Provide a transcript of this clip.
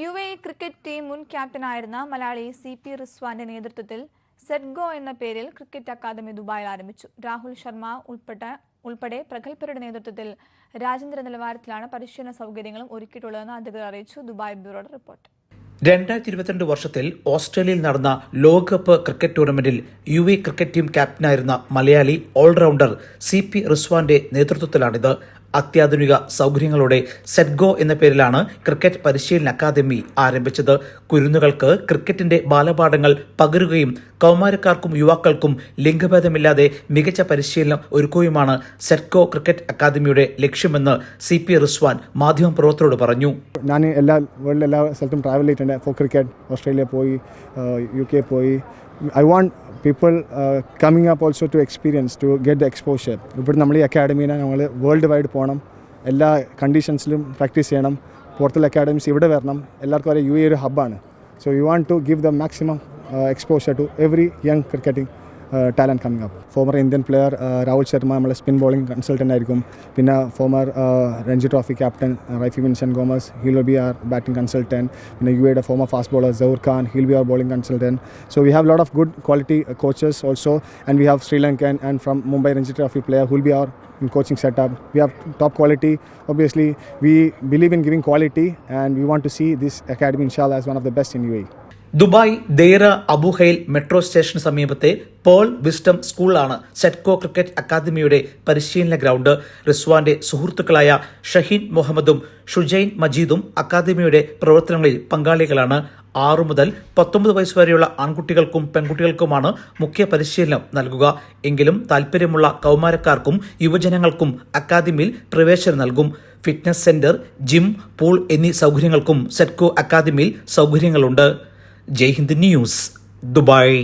U A cricket team മുൻ ക്യാപ്റ്റനായിരുന്ന Malayali C P റിസ്വാന്റെ നേതൃത്വത്തിൽ സെഡ്ഗോ എന്ന പേരിൽ ക്രിക്കറ്റ് അക്കാദമി ദുബായിൽ ആരംഭിച്ചു. രാഹുൽ ശർമ്മ ഉൾപ്പെട്ട ഉൾപ്പെടെ പ്രഗത്ഭരുടെ നേതൃത്വത്തിൽ രാജ്യാന്തര നിലവാരത്തിലാണ് പരിശീലന സൗകര്യങ്ങളും ഒരുക്കിയിട്ടുള്ളതെന്ന് അധികൃതർ അറിയിച്ചു. ദുബായ് ബ്യൂറോയുടെ റിപ്പോർട്ട്. രണ്ടായിരത്തി ഇരുപത്തിരണ്ട് വർഷത്തിൽ ഓസ്ട്രേലിയയിൽ നടന്ന ലോകകപ്പ് ക്രിക്കറ്റ് ടൂർണമെന്റിൽ യു എ ക്രിക്കറ്റ് ടീം ക്യാപ്റ്റനായിരുന്ന മലയാളി ഓൾറൗണ്ടർ സി പി റിസ്വാന്റെ നേതൃത്വത്തിലാണിത്. അത്യാധുനിക സൗകര്യങ്ങളോടെ സെറ്റ്ഗോ എന്ന പേരിലാണ് ക്രിക്കറ്റ് പരിശീലന അക്കാദമി ആരംഭിച്ചത്. കുരുന്നുകൾക്ക് ക്രിക്കറ്റിന്റെ ബാലപാഠങ്ങൾ പകരുകയും കൗമാരക്കാർക്കും യുവാക്കൾക്കും ലിംഗഭേദമില്ലാതെ മികച്ച പരിശീലനം ഒരുക്കുകയുമാണ് സെറ്റ്ഗോ ക്രിക്കറ്റ് അക്കാദമിയുടെ ലക്ഷ്യമെന്ന് സി പി റിസ്വാൻ മാധ്യമപ്രവർത്തകരോട് പറഞ്ഞു. ഞാൻ എല്ലാ വേൾഡിൽ എല്ലാ സ്ഥലത്തും ട്രാവൽ ചെയ്തിട്ടുണ്ട്. ഫോർ ക്രിക്കറ്റ് ഓസ്ട്രേലിയ പോയി യു കെ പോയി I want people coming up also to experience to get the exposure ഇവിടെ നമ്മൾ ഈ അക്കാഡമീനെ നമ്മൾ വേൾഡ് വൈഡ് പോകണം എല്ലാ കണ്ടീഷൻസിലും പ്രാക്ടീസ് ചെയ്യണം. പുറത്തുള്ള അക്കാഡമീസ് ഇവിടെ വരണം. എല്ലാവർക്കും അറിയാം യു എ ഒരു ഹബ്ബാണ് so you want to give the maximum exposure to every young cricketing Talent coming up former Indian player Rahul Sharma നമ്മളെ സ്പിൻ ബോളിംഗ് കൺസൾട്ടൻ്റ് ആയിരിക്കും പിന്നെ former Ranji trophy captain Raiphi Vincent Gomez he'll be our batting consultant പിന്നെ U എയുടെ former fast bowler Saur Khan he'll be our bowling consultant so we have lot of good quality coaches also and we have Sri Lankan and from Mumbai Ranji trophy player he'll be our in coaching setup. We have top quality. Obviously, we believe in giving quality, and we want to see this academy, inshallah, as one of the best in UAE. Dubai Deira Abu Hail metro സ്റ്റേഷന് സമീപത്തെ pearl wisdom സ്കൂളാണ് SETCO cricket അക്കാദമിയുടെ പരിശീലന ground. റിസ്വാന്റെ സുഹൃത്തുക്കളായ ഷഹീൻ മുഹമ്മദും ഷുജൈൻ മജീദും അക്കാദമിയുടെ പ്രവർത്തനങ്ങളിൽ പങ്കാളികളാണ്. ആറു മുതൽ പത്തൊമ്പത് വയസ്സ് വരെയുള്ള ആൺകുട്ടികൾക്കും പെൺകുട്ടികൾക്കുമാണ് മുഖ്യ പരിശീലനം നൽകുക. എങ്കിലും താൽപര്യമുള്ള കൗമാരക്കാർക്കും യുവജനങ്ങൾക്കും അക്കാദമിയിൽ പ്രവേശനം നൽകും. ഫിറ്റ്നസ് സെന്റർ ജിം പൂൾ എന്നീ സൗകര്യങ്ങൾക്കും സെറ്റ്കോ അക്കാദമിയിൽ സൗകര്യങ്ങളുണ്ട്. Jai Hind News Dubai